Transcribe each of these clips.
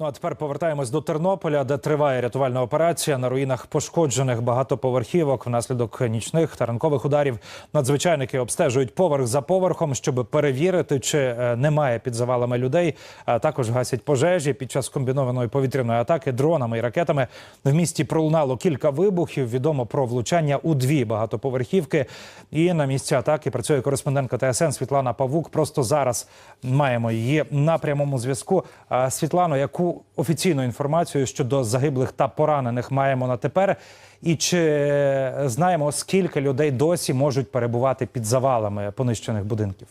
Ну а тепер повертаємось до Тернополя, де триває рятувальна операція на руїнах пошкоджених багатоповерхівок внаслідок нічних та ранкових ударів. Надзвичайники обстежують поверх за поверхом, щоб перевірити, чи е, немає під завалами людей. А також гасять пожежі під час комбінованої повітряної атаки дронами і ракетами. В місті пролунало кілька вибухів. Відомо про влучання у дві багатоповерхівки. І на місці атаки працює кореспондентка ТСН Світлана Павук. Просто зараз маємо її на прямому зв'язку. Світлано, яку офіційну інформацію щодо загиблих та поранених маємо на тепер? І чи знаємо, скільки людей досі можуть перебувати під завалами понищених будинків?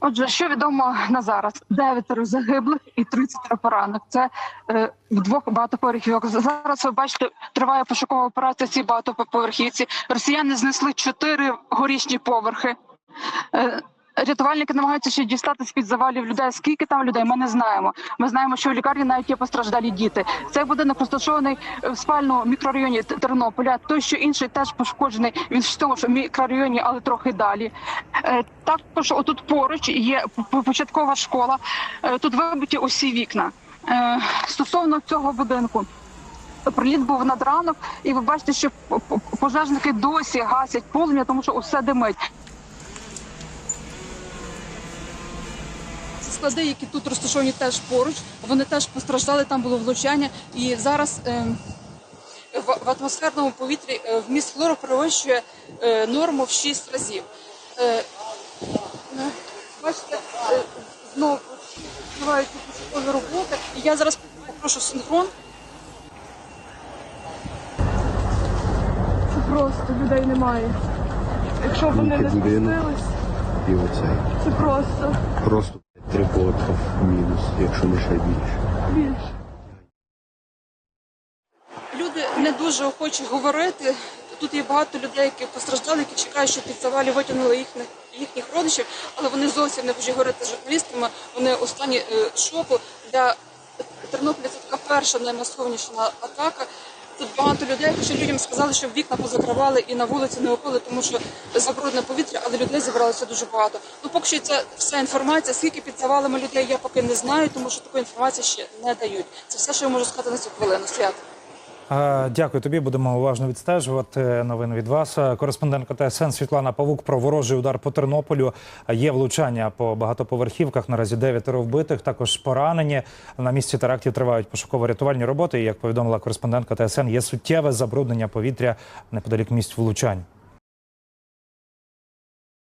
Отже, що відомо на зараз: дев'ятеро загиблих і 30 поранених. Це е, в двох багатоповерхівок. Зараз ви бачите, триває пошукова операція цій багатоповерхівці. Росіяни знесли чотири горішні поверхи. Е, Рятувальники намагаються ще дістати з під завалів людей. Скільки там людей? Ми не знаємо. Ми знаємо, що в лікарні навіть є постраждалі діти. Цей будинок розташований в спальному мікрорайоні Тернополя. Той, що інший теж пошкоджений. Він в тому ж мікрорайоні, але трохи далі. Е, Також отут поруч є початкова школа. Е, Тут вибиті усі вікна. Е, Стосовно цього будинку. Приліт був над ранок, і ви бачите, що пожежники досі гасять полум'я, тому що усе димить. Склади, які тут розташовані теж поруч. Вони теж постраждали, там було влучання. І зараз е, в, атмосферному повітрі е, вміст хлору перевищує е, норму в 6 разів. Е, бачите, знову тривають пошукові роботи. І я зараз попрошу синхрон. Це просто людей немає. Якщо вони не спустились, це просто Просто три поверха мінус, якщо не ще більше. більше. Люди не дуже охочі говорити. Тут є багато людей, які постраждали, які чекають, що під завалі витягнули їхніх їхніх родичів, але вони зовсім не хочуть говорити з журналістами. Вони у стані е, шоку. Для Тернополя це така перша наймасовніша атака. Тут багато людей, хоча людям сказали, що вікна позакривали і на вулиці не виходили, тому що забрудне повітря, але людей зібралося дуже багато. Ну поки що це вся інформація. Скільки під завалами людей я поки не знаю, тому що такої інформації ще не дають. Це все, що я можу сказати на цю хвилину. Свят. Дякую тобі. Будемо уважно відстежувати новини від вас. Кореспондентка ТСН Світлана Павук про ворожий удар по Тернополю. Є влучання по багатоповерхівках. Наразі дев'ятеро вбитих, також поранені. На місці терактів тривають пошуково-рятувальні роботи. І як повідомила кореспондентка ТСН, є суттєве забруднення повітря неподалік місць влучань.